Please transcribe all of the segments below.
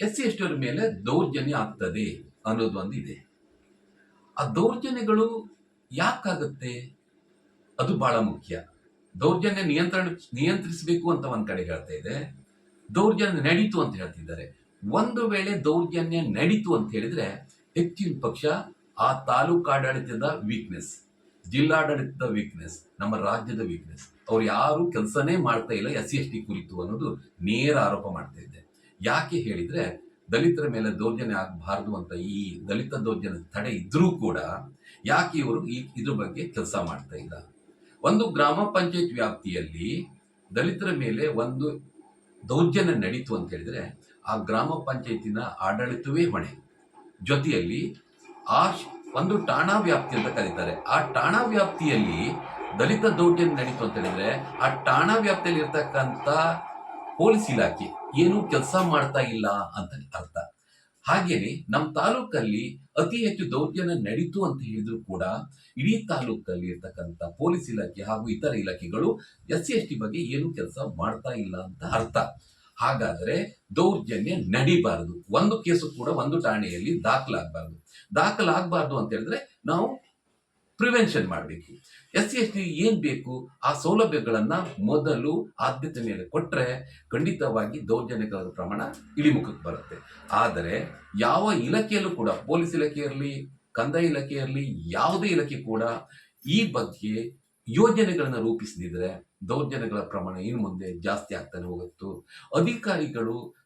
S C S ಮೇಲೆ ದೌರ್ಜನ್ಯ ಆಗ್ತದೆ ಅನ್ನೋದು ಒಂದು ಇದೆ ಆ ದೌರ್ಜನ್ಯಗಳು ಯಾಕಾಗುತ್ತೆ? ಅದು ಬಹಳ ಮುಖ್ಯ. ದೌರ್ಜನ್ಯ ನಿಯಂತ್ರಣ, ನಿಯಂತ್ರಿಸಬೇಕು ಅಂತ ಒಂದು ಕಡೆ ಹೇಳ್ತಾ ಇದೆ. ದೌರ್ಜನ್ಯ ನಡೀತು ಅಂತ ಹೇಳ್ತಿದ್ದಾರೆ. ಒಂದು ವೇಳೆ ದೌರ್ಜನ್ಯ ನಡೀತು ಅಂತ ಹೇಳಿದ್ರೆ ಹೆಚ್ಚಿನ ಪಕ್ಷ ಆ ತಾಲೂಕಾಡಳಿತದ ವೀಕ್ನೆಸ್ ಜಿಲ್ಲಾಡಳಿತದ ವೀಕ್ನೆಸ್ ನಮ್ಮ ರಾಜ್ಯದ ವೀಕ್ನೆಸ್ ಅವ್ರು ಯಾರು ಕೆಲಸನೇ ಮಾಡ್ತಾ ಇಲ್ಲ ಎಸ್ ಸಿ ಎಸ್ ಟಿ ಕುರಿತು ಅನ್ನೋದು ನೇರ ಆರೋಪ ಮಾಡ್ತಾ ಇದ್ದೆ ಯಾಕೆ ಹೇಳಿದ್ರೆ ದಲಿತರ ಮೇಲೆ ದೌರ್ಜನ್ಯ ಆಗಬಾರ್ದು ಅಂತ ಈ ದಲಿತ ದೌರ್ಜನ್ಯ ತಡೆ ಇದ್ರೂ ಕೂಡ ಯಾಕೆ ಇವರು ಈ ಇದ್ರ ಬಗ್ಗೆ ಕೆಲಸ ಮಾಡ್ತಾ ಇಲ್ಲ? ಒಂದು ಗ್ರಾಮ ಪಂಚಾಯತ್ ವ್ಯಾಪ್ತಿಯಲ್ಲಿ ದಲಿತರ ಮೇಲೆ ಒಂದು ದೌರ್ಜನ್ಯ ನಡೀತು ಅಂತ ಹೇಳಿದ್ರೆ ಆ ಗ್ರಾಮ ಪಂಚಾಯತಿನ ಆಡಳಿತವೇ ಹೊಣೆ. ಜೊತೆಯಲ್ಲಿ ಆ ಒಂದು ಠಾಣಾ ವ್ಯಾಪ್ತಿ ಅಂತ ಕರೀತಾರೆ. ಆ ಠಾಣಾ ವ್ಯಾಪ್ತಿಯಲ್ಲಿ ದಲಿತ ದೌರ್ಜನ್ಯ ನಡೀತು ಅಂತ ಹೇಳಿದ್ರೆ ಆ ಠಾಣಾ ವ್ಯಾಪ್ತಿಯಲ್ಲಿ ಇರ್ತಕ್ಕಂಥ ಪೊಲೀಸ್ ಇಲಾಖೆ ಏನು ಕೆಲಸ ಮಾಡ್ತಾ ಇಲ್ಲ ಅಂತ ಅರ್ಥ. ಹಾಗೇನೆ ನಮ್ಮ ತಾಲೂಕಲ್ಲಿ ಅತಿ ಹೆಚ್ಚು ದೌರ್ಜನ್ಯ ನಡೀತು ಅಂತ ಹೇಳಿದ್ರು ಕೂಡ ಇಡೀ ತಾಲೂಕಲ್ಲಿ ಇರ್ತಕ್ಕಂಥ ಪೊಲೀಸ್ ಇಲಾಖೆ ಹಾಗೂ ಇತರ ಇಲಾಖೆಗಳು ಎಸ್ ಸಿ ಎಸ್ ಟಿ ಬಗ್ಗೆ ಏನು ಕೆಲಸ ಮಾಡ್ತಾ ಇಲ್ಲ ಅಂತ ಅರ್ಥ. ಹಾಗಾದ್ರೆ ದೌರ್ಜನ್ಯ ನಡಿಬಾರದು. ಒಂದು ಕೇಸು ಕೂಡ ಒಂದು ಠಾಣೆಯಲ್ಲಿ ದಾಖಲಾಗಬಾರದು. ದಾಖಲಾಗಬಾರ್ದು ಅಂತ ಹೇಳಿದ್ರೆ ನಾವು ಪ್ರಿವೆನ್ಷನ್ ಮಾಡಬೇಕು. ಎಸ್ ಸಿ ಎಸ್ ಟಿ ಏನು ಬೇಕು? ಆ ಸೌಲಭ್ಯಗಳನ್ನು ಮೊದಲು ಆದ್ಯತೆ ಮೇಲೆ ಕೊಟ್ಟರೆ ಖಂಡಿತವಾಗಿ ದೌರ್ಜನ್ಯಗಳ ಪ್ರಮಾಣ ಇಳಿಮುಖಕ್ಕೆ ಬರುತ್ತೆ. ಆದರೆ ಯಾವ ಇಲಾಖೆಯಲ್ಲೂ ಕೂಡ, ಪೊಲೀಸ್ ಇಲಾಖೆ ಇರಲಿ, ಕಂದಾಯ ಇಲಾಖೆ ಇರಲಿ, ಯಾವುದೇ ಇಲಾಖೆ ಕೂಡ ಈ ಬಗ್ಗೆ ಯೋಜನೆಗಳನ್ನು ರೂಪಿಸದಿದ್ರೆ ದೌರ್ಜನ್ಯಗಳ ಪ್ರಮಾಣ ಇನ್ನು ಮುಂದೆ ಜಾಸ್ತಿ ಆಗ್ತಾನೆ ಹೋಗುತ್ತು. ಅಧಿಕಾರಿಗಳು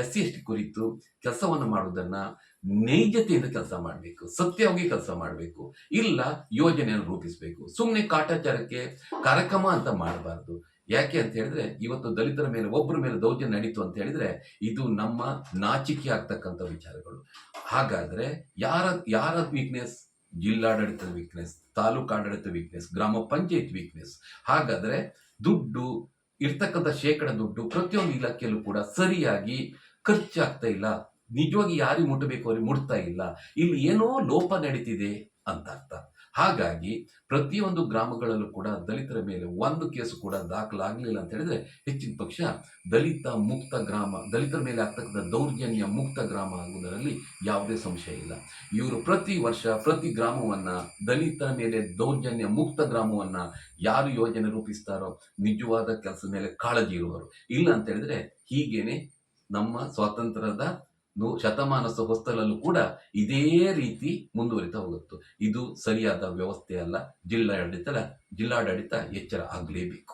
ಎಸ್ ಸಿ ಎಸ್ ಟಿ ಕುರಿತು ಕೆಲಸವನ್ನು ಮಾಡುವುದನ್ನು ನೈಜತೆಯಿಂದ ಕೆಲಸ ಮಾಡಬೇಕು, ಸತ್ಯವಾಗಿ ಕೆಲಸ ಮಾಡಬೇಕು, ಇಲ್ಲ ಯೋಜನೆಯನ್ನು ರೂಪಿಸಬೇಕು. ಸುಮ್ಮನೆ ಕಾಟಾಚಾರಕ್ಕೆ ಕಾರ್ಯಕ್ರಮ ಅಂತ ಮಾಡಬಾರ್ದು. ಯಾಕೆ ಅಂತ ಹೇಳಿದ್ರೆ, ಇವತ್ತು ದಲಿತರ ಮೇಲೆ ಒಬ್ಬರ ಮೇಲೆ ದೌರ್ಜನ್ಯ ನಡೀತು ಅಂತ ಹೇಳಿದ್ರೆ, ಇದು ನಮ್ಮ ನಾಚಿಕೆ ಆಗ್ತಕ್ಕಂಥ ವಿಚಾರಗಳು. ಹಾಗಾದ್ರೆ ಯಾರ ಯಾರ ವೀಕ್ನೆಸ್ ಜಿಲ್ಲಾಡಳಿತದ ವೀಕ್ನೆಸ್ ತಾಲೂಕಾಡಳಿತ ವೀಕ್ನೆಸ್ ಗ್ರಾಮ ಪಂಚಾಯತ್ ವೀಕ್ನೆಸ್ ಹಾಗಾದ್ರೆ ದುಡ್ಡು ಇರ್ತಕ್ಕಂಥ ಶೇಕಡ ದುಡ್ಡು ಪ್ರತಿಯೊಂದು ಇಲಾಖೆಯಲ್ಲೂ ಕೂಡ ಸರಿಯಾಗಿ ಖರ್ಚಾಗ್ತಾ ಇಲ್ಲ. ನಿಜವಾಗಿ ಯಾರಿಗೆ ಮುಟ್ಟಬೇಕು, ಅವ್ರಿಗೆ ಮುಟ್ತಾ ಇಲ್ಲ. ಇಲ್ಲಿ ಏನೋ ಲೋಪ ನಡೀತಿದೆ ಅಂತ ಅರ್ಥ. ಹಾಗಾಗಿ ಪ್ರತಿಯೊಂದು ಗ್ರಾಮಗಳಲ್ಲೂ ಕೂಡ ದಲಿತರ ಮೇಲೆ ಒಂದು ಕೇಸು ಕೂಡ ದಾಖಲಾಗಲಿಲ್ಲ ಅಂತ ಹೇಳಿದ್ರೆ ಹೆಚ್ಚಿನ ಪಕ್ಷ ದಲಿತ ಮುಕ್ತ ಗ್ರಾಮ, ದಲಿತರ ಮೇಲೆ ಆಗ್ತಕ್ಕಂಥ ದೌರ್ಜನ್ಯ ಮುಕ್ತ ಗ್ರಾಮ ಆಗುವುದರಲ್ಲಿ ಯಾವುದೇ ಸಂಶಯ ಇಲ್ಲ. ಇವರು ಪ್ರತಿ ವರ್ಷ ಪ್ರತಿ ಗ್ರಾಮವನ್ನ ದಲಿತರ ಮೇಲೆ ದೌರ್ಜನ್ಯ ಮುಕ್ತ ಗ್ರಾಮವನ್ನ ಯಾರು ಯೋಜನೆ ರೂಪಿಸ್ತಾರೋ ನಿಜವಾದ ಕೆಲಸದ ಮೇಲೆ ಕಾಳಜಿ ಇರುವರು ಇಲ್ಲ ಅಂತ ಹೇಳಿದ್ರೆ ಹೀಗೇನೆ ನಮ್ಮ ಸ್ವಾತಂತ್ರ್ಯದ ನೂ ಶತಮಾನದ ಹೊಸ್ತಲಲ್ಲೂ ಕೂಡ ಇದೇ ರೀತಿ ಮುಂದುವರಿತಾ ಹೋಗುತ್ತೆ. ಇದು ಸರಿಯಾದ ವ್ಯವಸ್ಥೆ ಅಲ್ಲ. ಜಿಲ್ಲಾಡಳಿತ ಜಿಲ್ಲಾಡಳಿತ ಎಚ್ಚರ ಆಗಲೇಬೇಕು.